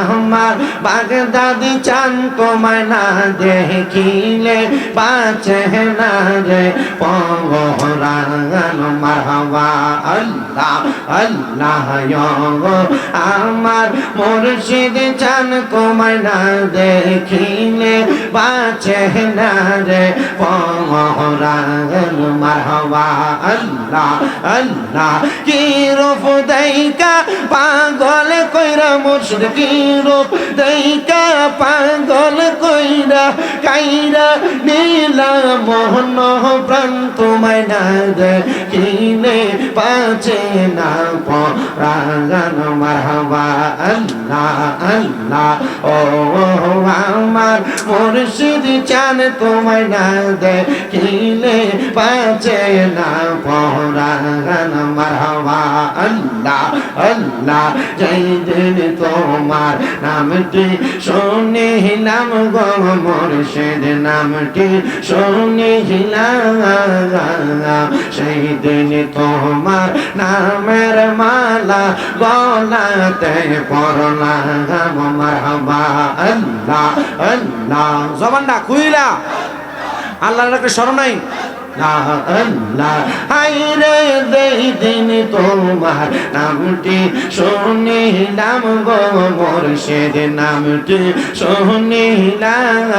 আমার বাগদাদি চান তোমায় না দেখিলে, বাঁচে না রে পরাগান মারহাবা। আল্লাহ আল্লাহ আমার মুর্শিদ চান তোমায় না দেখিলে, বাঁচে না রে পরাগান মারহাবা আল্লাহ আল্লাহ। কি রূপ দেইকা পাগল কইরা মুশরিক কি রূপ দেইকা পাগল কইরা, কাইরা নীলা মোহন প্রাণ তোমায় না দেখিলে পাচে না পরাগান। মারহাবা আল্লাহ আল্লাহ। ও আমার মুর্শিদ চান তোমায় না দেখিলে পাচে না পরাগান। মারহাবা আল্লাহ আল্লাহ। জয় দিন তোমার নামটি শুনিলাম গো মুর্শিদ, নামটি শুনিলাম। সেই দিন তোমার নামের মালা গলাতে পড়লাম মারহাবা। আল্লাহ আল্লাহ। জবানটা খুইলা। আল্লাহর একটা স্মরণ নাই। তোমার নামটি শুনিলাম গো মোরশেদ। নামটি শুনিলাম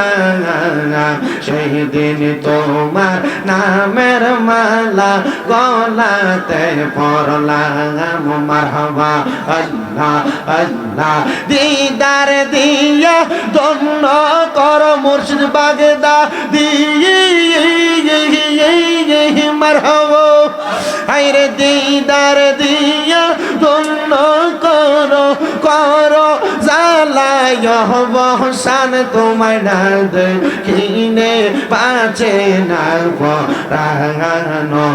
সেই দিন তোমার নামের মালা গলাতে পড়লাম, মারহাবা আল্লাহ আল্লাহ। দিদার দিয়া দন্ন কর মুর্শিদ বাগদা দিয়ে মারহাবা। হাইরে দিদার দিয়া দন্ন কর কর জালায় বহসান তোমায় না দেখিনে পাচে না পরাগানো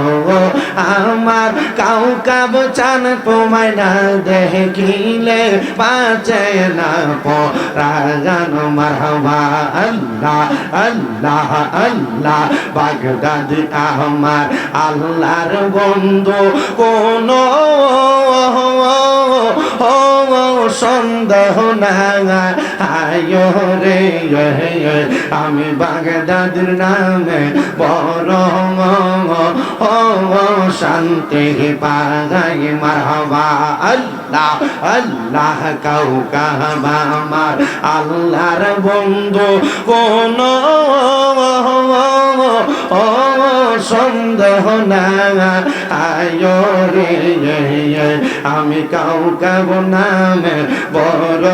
আমার কাউ কাব চান তোমায় না দেখিলে পাচে না পরাগানো মারহাবা আল্লাহ আল্লাহ আল্লাহ। বাগদাদ আমার আল্লাহর বন্ধু কোন। সন্দেহ না আয় রে আমি বাগদাদের নামে বড় ও শান্তি পাগাই মারহাবা। আল্লাহ আল্লাহ কাউ কাহাবা আমার আল্লাহর বন্ধু। কোন সন্দেহ না, আয় রে। আমি কাউ কাব নামে বড়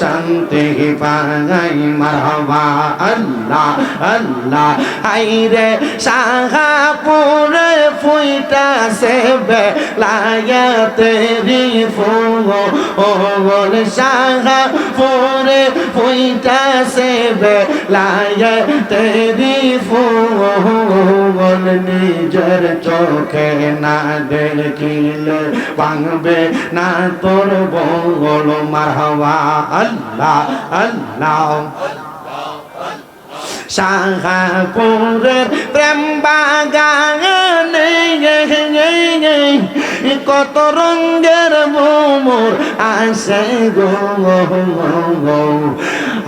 শান্তি পাগাই মারহাবা আল্লাহ আল্লাহ। আইরে সাহাপুরে ফুইটা সে বেলায়াতে রি ফুল ও বল সাহাপুরে ফুইটা সে বেলায়াতে রি ফুল নিজের চোখে না দেখিলে ভাঙবে না তোর বল মারহাবা আল্লাহ আল্লাহ। শাহাপুরের প্রেম বাগানে, কত রঙ্গের মোমর আসে গো।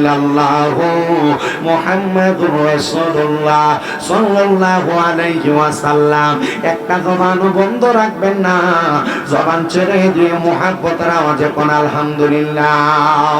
ইল্লাল্লাহ মুহাম্মাদুর রাসূলুল্লাহ সাল্লাল্লাহু আলাইহি ওয়াসাল্লাম। একটা জবান বন্ধ রাখবেন না। জবান ছেড়ে দিয়ে মুহাব্বতের আওয়াজে কোন আলহামদুলিল্লাহ।